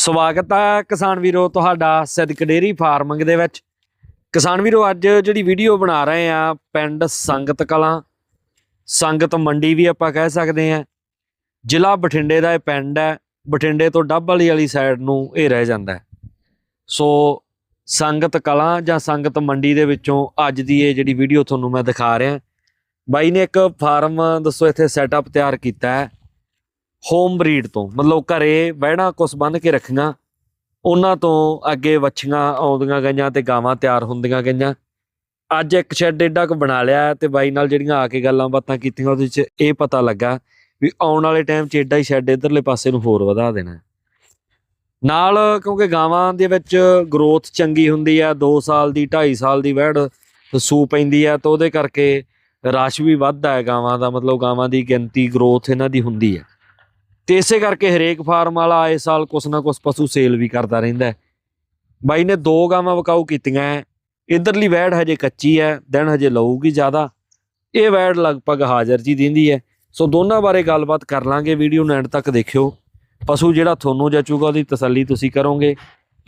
ਸਵਾਗਤ ਹੈ ਕਿਸਾਨ ਵੀਰੋ ਤੁਹਾਡਾ ਸਿੱਧਕ ਡੇਰੀ ਫਾਰਮਿੰਗ ਦੇ ਵਿੱਚ। ਕਿਸਾਨ ਵੀਰੋ, ਅੱਜ ਜਿਹੜੀ ਵੀਡੀਓ ਬਣਾ ਰਹੇ ਆ ਪਿੰਡ ਸੰਗਤ ਕਲਾਂ, ਸੰਗਤ ਮੰਡੀ ਵੀ ਆਪਾਂ ਕਹਿ ਸਕਦੇ ਆ। ਜ਼ਿਲ੍ਹਾ ਬਠਿੰਡੇ ਦਾ ਇਹ ਪਿੰਡ ਹੈ, ਬਠਿੰਡੇ ਤੋਂ ਡੱਬ ਵਾਲੀ ਵਾਲੀ ਸਾਈਡ ਨੂੰ ਇਹ ਰਹਿ ਜਾਂਦਾ ਹੈ। ਸੋ ਸੰਗਤ ਕਲਾਂ ਜਾਂ ਸੰਗਤ ਮੰਡੀ ਦੇ ਵਿੱਚੋਂ ਅੱਜ ਦੀ ਇਹ ਜਿਹੜੀ ਵੀਡੀਓ ਤੁਹਾਨੂੰ ਮੈਂ ਦਿਖਾ ਰਿਹਾ। ਬਾਈ ਨੇ ਇੱਕ ਫਾਰਮ, ਦੱਸੋ ਇੱਥੇ ਸੈਟਅਪ ਤਿਆਰ ਕੀਤਾ ਹੈ। ਹੋਮ ਬਰੀਡ ਤੋਂ, ਮਤਲਬ ਘਰੇ ਬਹਿਣਾ ਕੁਸ ਬੰਨ ਕੇ ਰੱਖੀਆਂ, ਉਹਨਾਂ ਤੋਂ ਅੱਗੇ ਵੱਛੀਆਂ ਆਉਂਦੀਆਂ ਗਈਆਂ ਤੇ ਗਾਵਾਂ ਤਿਆਰ ਹੁੰਦੀਆਂ ਗਈਆਂ। ਅੱਜ ਇੱਕ ਸ਼ੈੱਡ ਏਡਾ ਕੁ ਬਣਾ ਲਿਆ ਹੈ ਤੇ ਬਾਈ ਨਾਲ ਜਿਹੜੀਆਂ ਆ ਕੇ ਗੱਲਾਂ ਬਾਤਾਂ ਕੀਤੀਆਂ ਉਹਦੇ ਵਿੱਚ ਇਹ ਪਤਾ ਲੱਗਾ ਵੀ ਆਉਣ ਵਾਲੇ ਟਾਈਮ 'ਚ ਏਡਾ ਹੀ ਸ਼ੈੱਡ ਇਧਰਲੇ ਪਾਸੇ ਨੂੰ ਹੋਰ ਵਧਾ ਦੇਣਾ। ਨਾਲ ਕਿਉਂਕਿ ਗਾਵਾਂ ਦੇ ਵਿੱਚ ਗਰੋਥ ਚੰਗੀ ਹੁੰਦੀ ਆ 2 ਸਾਲ ਦੀ 2.5 ਸਾਲ ਦੀ ਵਹਿੜ ਸੂ ਪੈਂਦੀ ਆ ਤਾਂ ਉਹਦੇ ਕਰਕੇ ਰਸ਼ ਵੀ ਵੱਧਦਾ ਹੈ ਗਾਵਾਂ ਦਾ, ਮਤਲਬ ਗਾਵਾਂ ਦੀ ਗਿਣਤੀ ਗਰੋਥ ਇਹਨਾਂ ਦੀ ਹੁੰਦੀ ਹੈ ਤੇ ਇਸੇ ਕਰਕੇ ਹਰੇਕ ਫਾਰਮ ਵਾਲਾ ਆਏ ਸਾਲ ਕੁਛ ਨਾ ਕੁਛ ਪਸ਼ੂ ਸੇਲ ਵੀ ਕਰਦਾ ਰਹਿੰਦਾ ਬਾਈ ਨੇ ਦੋ ਗਾਵਾਂ ਵਕਾਊ ਕੀਤੀਆਂ ਹੈ। ਇਧਰਲੀ ਵੈੜ ਹਜੇ ਕੱਚੀ ਹੈ, ਦਿਨ ਹਜੇ ਲਊਗੀ ਜ਼ਿਆਦਾ। ਇਹ ਵੈੜ ਲਗਭਗ ਹਾਜ਼ਰ ਜੀ ਦਿੰਦੀ ਹੈ। ਸੋ ਦੋਨਾਂ ਬਾਰੇ ਗੱਲਬਾਤ ਕਰ ਲਾਂਗੇ, ਵੀਡੀਓ ਨੂੰ ਐਂਡ ਤੱਕ ਦੇਖਿਓ। ਪਸ਼ੂ ਜਿਹੜਾ ਤੁਹਾਨੂੰ ਜਚੂਗਾ ਉਹਦੀ ਤਸੱਲੀ ਤੁਸੀਂ ਕਰੋਗੇ।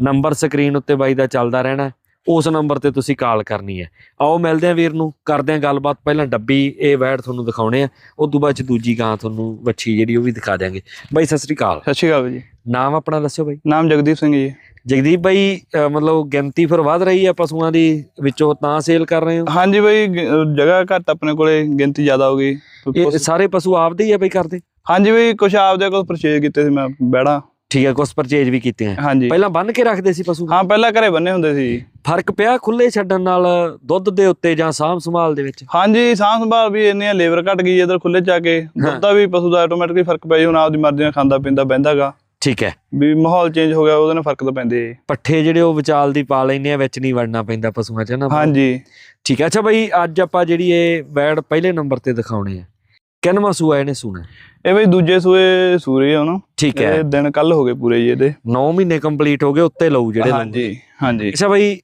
ਨੰਬਰ ਸਕਰੀਨ ਉੱਤੇ ਬਾਈ ਦਾ ਚੱਲਦਾ ਰਹਿਣਾ ਉਸ ਨੰਬਰ ਤੇ ਤੁਸੀਂ ਕਾਲ ਕਰਨੀ ਹੈ। ਆਓ ਮਿਲਦੇ ਹਾਂ ਵੀਰ ਨੂੰ ਕਰਦੇ ਹਾਂ ਗੱਲਬਾਤ। ਪਹਿਲਾਂ ਡੱਬੀ ਇਹ ਵੈੜ ਤੁਹਾਨੂੰ ਦਿਖਾਉਣੇ ਆ। ਉਸ ਤੋਂ ਬਾਅਦ ਚ ਦੂਜੀ ਗਾਂ ਤੁਹਾਨੂੰ ਵੱਛੀ ਜਿਹੜੀ ਉਹ ਵੀ ਦਿਖਾ ਦਿਆਂਗੇ। ਬਾਈ ਸਤਿ ਸ੍ਰੀ ਅਕਾਲ। ਸਤਿ ਸ਼੍ਰੀ ਅਕਾਲ ਜੀ। ਨਾਮ ਆਪਣਾ ਦੱਸਿਓ ਬਾਈ। ਨਾਮ ਜਗਦੀਪ ਸਿੰਘ ਜੀ। ਜਗਦੀਪ ਬਾਈ ਮਤਲਬ ਗਿਣਤੀ ਫਿਰ ਵੱਧ ਰਹੀ ਹੈ ਪਸ਼ੂਆਂ ਦੀ ਵਿੱਚੋਂ ਤਾਂ ਸੇਲ ਕਰ ਰਹੇ ਹੋ? ਹਾਂਜੀ ਬਈ ਜਗ੍ਹਾ ਘੱਟ ਆਪਣੇ ਕੋਲੇ ਗਿਣਤੀ ਜ਼ਿਆਦਾ ਹੋ ਗਈ। ਇਹ ਸਾਰੇ ਪਸ਼ੂ ਆਪਦੇ ਹੀ ਆ ਬਾਈ ਕਰਦੇ ਹਾਂਜੀ ਬਈ ਕੁਝ ਆਪਦੇ ਕੋਲ ਪਰਚੇਜ ਕੀਤੇ ਸੀ ਮੈਂ ਬੈੜਾ ਠੀਕ ਹੈ ਕੁਝ ਪਰਚੇਜ ਵੀ ਕੀਤੇ ਆ ਹਾਂਜੀ। ਪਹਿਲਾਂ ਬੰਨ ਕੇ ਰੱਖਦੇ ਸੀ ਪਸ਼ੂ? ਹਾਂ ਪਹਿਲਾਂ ਘਰੇ ਬੰਨੇ ਹੁੰਦੇ ਸੀ। ਜੀ। ਫ਼ਰਕ ਪਿਆ ਖੁੱਲੇ ਛੱਡਣ ਨਾਲ ਦੁੱਧ ਦੇ ਉੱਤੇ ਜਾਂ ਸਾਂਭ ਸੰਭਾਲ ਦੇ ਵਿੱਚ? ਹਾਂਜੀ ਸਾਂਭ ਸੰਭਾਲ ਵੀ ਇੰਨੀ ਲੇਬਰ ਘਟ ਗਈ ਇਧਰ ਖੁੱਲੇ ਚ ਆ ਕੇ। ਦੁੱਧ ਦਾ ਵੀ ਪਸ਼ੂ ਦਾ ਆਟੋਮੈਟਿਕਲੀ ਫ਼ਰਕ ਪੈ ਜੀ ਹੁਣ ਆਪਦੀ ਮਰਜ਼ੀ ਨਾਲ ਖਾਂਦਾ ਪੀਂਦਾ ਬਹਿੰਦਾਗਾ। ਠੀਕ ਹੈ। ਵੀ ਮਾਹੌਲ ਚੇਂਜ ਹੋ ਗਿਆ ਉਹਦੇ ਨਾਲ ਫ਼ਰਕ ਤਾਂ ਪੈਂਦੇ ਜੀ। ਪੱਠੇ ਜਿਹੜੇ ਉਹ ਵਿਚਾਲ ਦੀ ਪਾ ਲੈਨੇ ਆ ਵਿੱਚ ਨਹੀਂ ਵੜਨਾ ਪੈਂਦਾ ਪਸ਼ੂਆਂ 'ਚ ਨਾ ਹਾਂਜੀ। ਠੀਕ ਹੈ ਅੱਛਾ ਬਾਈ ਅੱਜ ਆਪਾਂ ਜਿਹੜੀ ਇਹ ਵੈੜ ਪਹਿਲੇ ਨੰਬਰ ਤੇ ਦਿਖਾਉਣੇ ਆ। ਕਿੰਨਵਾਂ ਸੂਆ ਇਹਨੇ ਸੁਣਾ? ਇਹ ਬਈ ਦੂਜੇ ਸੂਏ ਸੂਰੇ ਆ ਨਾ। ਠੀਕ ਹੈ। ਇਹ ਦਿਨ ਕੱਲ ਹੋ ਗਏ ਪੂਰੇ ਜੀ ਇਹਦੇ। 9 ਮਹੀਨੇ ਕੰਪਲੀਟ ਹੋ ਗਏ ਉੱਤੇ ਲਊ ਜਿਹੜੇ ਹਾਂਜੀ ਹਾਂਜੀ। ਅੱਛਾ ਬਾਈ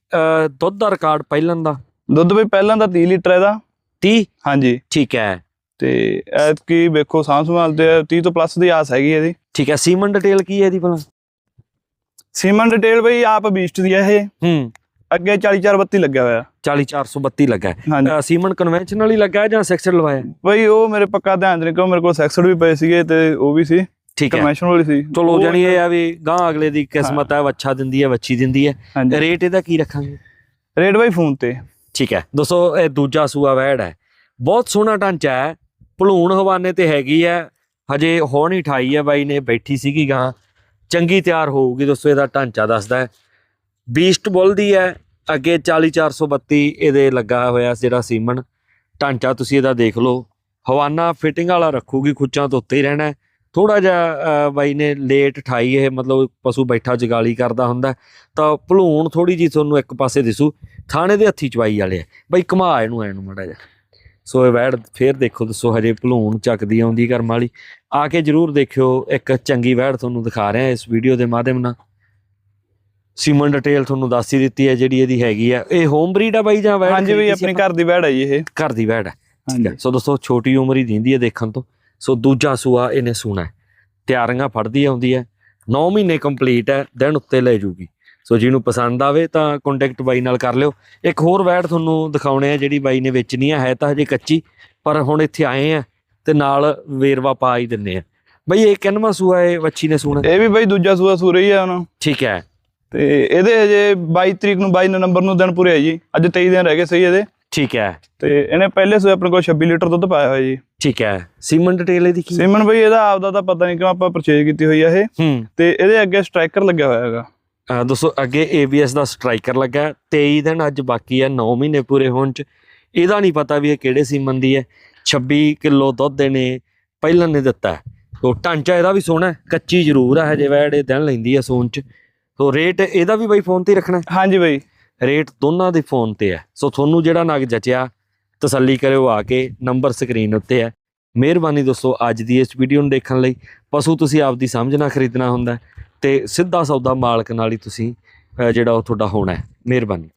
ਦੁੱਧ ਦਾ ਰਿਕਾਰਡ ਪਹਿਲਾਂ ਦਾ? ਦੁੱਧ ਬਈ ਪਹਿਲਾਂ ਦਾ 30 ਲੀਟਰ ਇਹਦਾ। 30 ਹਾਂਜੀ। ਠੀਕ ਹੈ। ਤੇ ਐਤਕੀ ਵੇਖੋ ਸਾਂਭ ਸੰਭਾਲ ਤੇ 30 ਤੋਂ ਪਲੱਸ ਦੀ ਆਸ ਹੈਗੀ ਇਹਦੀ। ਠੀਕ ਹੈ ਸੀਮਨ ਡਿਟੇਲ ਕੀ ਹੈ ਇਹਦੀ ਭਲਾ? ਸੀਮਨ ਡਿਟੇਲ ਬਈ ਆਪ ਬੀਸਟ ਦੀ ਹੈ ਇਹ। ਹੂੰ। ਅੱਗੇ 4432 ਲੱਗਿਆ ਹੋਇਆ। 40432 ਲੱਗਾ ਹੈ। ਸੀਮਨ ਕਨਵੈਨਸ਼ਨਲ ਹੀ ਲੱਗਾ ਹੈ ਜਾਂ ਸੈਕਸਡ ਲਵਾਇਆ ਬਈ ਉਹ ਮੇਰੇ ਪੱਕਾ ਧਿਆਨ ਨਹੀਂ ਕਿਉਂ ਮੇਰੇ ਕੋਲ ਸੈਕਸਡ ਵੀ ਪਏ ਸੀਗੇ ਤੇ ਉਹ ਵੀ ਸੀ। ਠੀਕ ਹੈ। ਕਨਵੈਨਸ਼ਨਲ ਵਾਲੀ ਸੀ। ਚਲੋ ਜਾਨੀ ਇਹ ਆ ਵੀ ਗਾਂ ਅਗਲੇ ਦੀ ਕਿਸਮਤ ਹੈ ਵੱਛਾ ਦਿੰਦੀ ਹੈ ਵੱਛੀ ਦਿੰਦੀ ਹੈ। ਰੇਟ ਇਹਦਾ ਕੀ ਰੱਖਾਂਗੇ? ਰੇਟ ਬਈ ਫੋਨ ਤੇ। ਠੀਕ ਹੈ। ਦੋਸਤੋ ਇਹ ਦੂਜਾ ਸੂਆ ਵੈੜ ਹੈ। ਬਹੁਤ ਸੋਹਣਾ ਢਾਂਚਾ ਹੈ। ਭਲੂਣ ਹਵਾਨੇ ਤੇ ਹੈਗੀ ਹੈ। ਹਜੇ ਹੋਣੀ ਠਾਈ ਹੈ ਬਾਈ ਨੇ ਬੈਠੀ ਸੀਗੀ ਗਾਂ ਚੰਗੀ ਤਿਆਰ ਹੋਊਗੀ ਦੋਸਤੋ ਇਹਦਾ ਢਾਂਚਾ ਦੱਸਦਾ ਹੈ। ਬੀਸਟ ਬੁੱਲ ਦੀ ਹੈ। ਅੱਗੇ 40432 ਇਹਦੇ ਲੱਗਾ ਹੋਇਆ ਜਿਹੜਾ ਸੀਮਨ। ਢਾਂਚਾ ਤੁਸੀਂ ਇਹਦਾ ਦੇਖ ਲਓ। ਹਵਾਨਾ ਫਿਟਿੰਗ ਵਾਲਾ ਰੱਖੂਗੀ, ਖੁੱਚਾਂ ਤੋਂ ਉੱਤੇ ਹੀ ਰਹਿਣਾ ਥੋੜਾ ਜਿਹਾ ਬਾਈ ਨੇ ਲੇਟ ਠਾਈ ਇਹ, ਮਤਲਬ ਪਸ਼ੂ ਬੈਠਾ ਜਗਾਲੀ ਕਰਦਾ ਹੁੰਦਾ ਤਾਂ ਭਲੂਣ ਥੋੜੀ ਜੀ ਤੁਹਾਨੂੰ ਇੱਕ ਪਾਸੇ ਦਿਸੂ। ਥਾਣੇ ਦੇ ਹੱਥੀ ਚਵਾਈ ਵਾਲੇ ਆ। ਬਈ ਘਮਾ ਇਹਨੂੰ ਐਨੂੰ ਮੜਾ ਜਾ ਸੋ ਇਹ ਵੈੜ ਫੇਰ ਦੇਖੋ ਦੱਸੋ, ਹਜੇ ਭਲੂਣ ਚੱਕਦੀ ਆਉਂਦੀ ਕਰਮ ਵਾਲੀ। ਆ ਕੇ ਜਰੂਰ ਦੇਖਿਓ। ਇੱਕ ਚੰਗੀ ਵੈੜ ਤੁਹਾਨੂੰ ਦਿਖਾ ਰਿਹਾ ਇਸ ਵੀਡੀਓ ਦੇ ਮਾਧਿਅਮ ਨਾਲ। ਸੀਮਨ ਡਿਟੇਲ ਤੁਹਾਨੂੰ ਦੱਸ ਹੀ ਦਿੱਤੀ ਹੈ ਜਿਹੜੀ ਇਹਦੀ ਹੈਗੀ ਆ। ਇਹ ਹੋਮ ਬਰੀਡ ਆ ਬਾਈ ਜਾਂ ਵੈੜ ਹਾਂਜੀ ਬਈ ਆਪਣੀ ਆਪਾਂ? ਘਰ ਦੀ ਵੈੜ ਹੈ ਜੀ ਇਹ। ਘਰ ਦੀ ਵੈੜ ਹੈ ਹੈ ਹਾਂਜੀ। ਸੋ ਦੋਸਤੋ ਛੋਟੀ ਉਮਰ ਹੀ ਦਿੰਦੀ ਹੈ ਦੇਖਣ ਤੋਂ। ਸੋ ਦੂਜਾ ਸੂਆ ਇਹਨੇ ਸੂਣਾ ਹੈ। ਤਿਆਰੀਆਂ ਫੜਦੀ ਆਉਂਦੀ ਹੈ। 9 ਮਹੀਨੇ ਕੰਪਲੀਟ ਹੈ ਦਿਨ ਉੱਤੇ ਲੈ ਜੂਗੀ। ਸੋ ਜਿਹਨੂੰ ਪਸੰਦ ਆਵੇ ਤਾਂ ਕੰਟੈਕਟ ਬਾਈ ਨਾਲ ਕਰ ਲਿਓ। ਇੱਕ ਹੋਰ ਵੈੜ ਤੁਹਾਨੂੰ ਦਿਖਾਉਣੇ ਆ ਜਿਹੜੀ ਬਾਈ ਨੇ ਵੇਚਣੀ ਆ ਹੈ ਤਾਂ ਹਜੇ ਕੱਚੀ ਪਰ ਹੁਣ ਇੱਥੇ ਆਏ ਆ ਤੇ ਨਾਲ ਵੇਰਵਾ ਪਾ ਹੀ ਦਿੰਨੇ ਆ। ਬਈ ਇਹ ਕਿੰਨਵਾਂ ਸੂਆ ਇਹ ਵੱਛੀ ਨੇ ਸੂਣਾ? ਇਹ ਵੀ ਬਈ ਦੂਜਾ ਸੂਆ ਸੂਰੇ ਹੀ ਆ ਹੁਣ। ਠੀਕ ਹੈ। ਤੇ ਇਹਦੇ ਹਜੇ 22 ਤਰੀਕ ਨੂੰ 22 ਨਵੰਬਰ ਨੂੰ ਦਿਨ ਪੂਰੇ ਆ ਜੀ। ਅੱਜ 23 ਦਿਨ ਰਹਿ ਗਏ ਸਹੀ ਇਹਦੇ। ਠੀਕ ਹੈ। ਤੇ ਇਹਨੇ ਪਹਿਲੇ ਸੂਏ ਆਪਣੇ ਕੋਲ 26 ਲੀਟਰ ਦੁੱਧ ਪਾਇਆ ਹੋਇਆ ਜੀ। ਠੀਕ ਹੈ। ਸੀਮਨ ਡਿਟੇਲ ਇਹਦੀ ਕੀ ਸਿਮਨ ਬਈ ਇਹਦਾ ਆਪਦਾ ਤਾਂ ਪਤਾ ਨਹੀਂ ਕਿਉਂ ਆਪਾਂ ਪਰਚੇਜ ਕੀਤੀ ਹੋਈ ਆ ਇਹ। ਹੂੰ। ਤੇ ਇਹਦੇ ਅੱਗੇ ਸਟ੍ਰਾਈਕਰ ਲੱਗਿਆ ਹੋਇਆ ਹੈਗਾ। ਦੋਸਤੋ ਅੱਗੇ ABS ਦਾ ਸਟ੍ਰਾਈਕਰ ਲੱਗਾ। ਹੈ। 23 ਦਿਨ ਅੱਜ ਬਾਕੀ ਹੈ 9 ਮਹੀਨੇ ਪੂਰੇ ਹੋਣ ਚ। ਇਹਦਾ ਨਹੀਂ ਪਤਾ ਵੀ ਇਹ ਕਿਹੜੇ ਸੀਮਨ ਦੀ ਹੈ। 26 ਕਿਲੋ ਦੁੱਧ ਇਹਨੇ ਪਹਿਲਾਂ ਨੇ ਦਿੱਤਾ। ਹੈ। ਸੋ ਢਾਂਚਾ ਇਹਦਾ ਵੀ ਸੋਹਣਾ ਹੈ, ਕੱਚੀ ਜ਼ਰੂਰ ਹੈ ਹਜੇ ਵੈੜ ਇਹ ਦਿਨ ਲੈਂਦੀ ਹੈ ਸੂਣ ਚ। ਸੋ ਰੇਟ ਇਹਦਾ ਵੀ ਬਾਈ ਫੋਨ ਤੇ ਰੱਖਣਾ ਹੈ? ਹਾਂਜੀ ਬਈ। ਰੇਟ ਦੋਨਾਂ ਦੇ ਫੋਨ ਤੇ ਹੈ। ਸੋ ਤੁਹਾਨੂੰ ਜਿਹੜਾ ਨਗ ਜਚਿਆ ਤਸੱਲੀ ਕਰਿਓ ਆ ਕੇ ਨੰਬਰ ਸਕਰੀਨ ਉੱਤੇ ਹੈ। ਮਿਹਰਬਾਨੀ ਦੋਸਤੋ ਅੱਜ ਦੀ ਇਸ ਵੀਡੀਓ ਨੂੰ ਦੇਖਣ ਲਈ। ਪਸ਼ੂ ਤੁਸੀਂ ਆਪਦੀ ਸਮਝ ਨਾਲ ਖਰੀਦਣਾ ਹੁੰਦਾ ਤੇ ਸਿੱਧਾ ਸੌਦਾ ਮਾਲਕ ਨਾਲ ਹੀ ਤੁਸੀਂ ਜਿਹੜਾ ਉਹ ਤੁਹਾਡਾ ਹੋਣਾ ਹੈ। ਮਿਹਰਬਾਨੀ।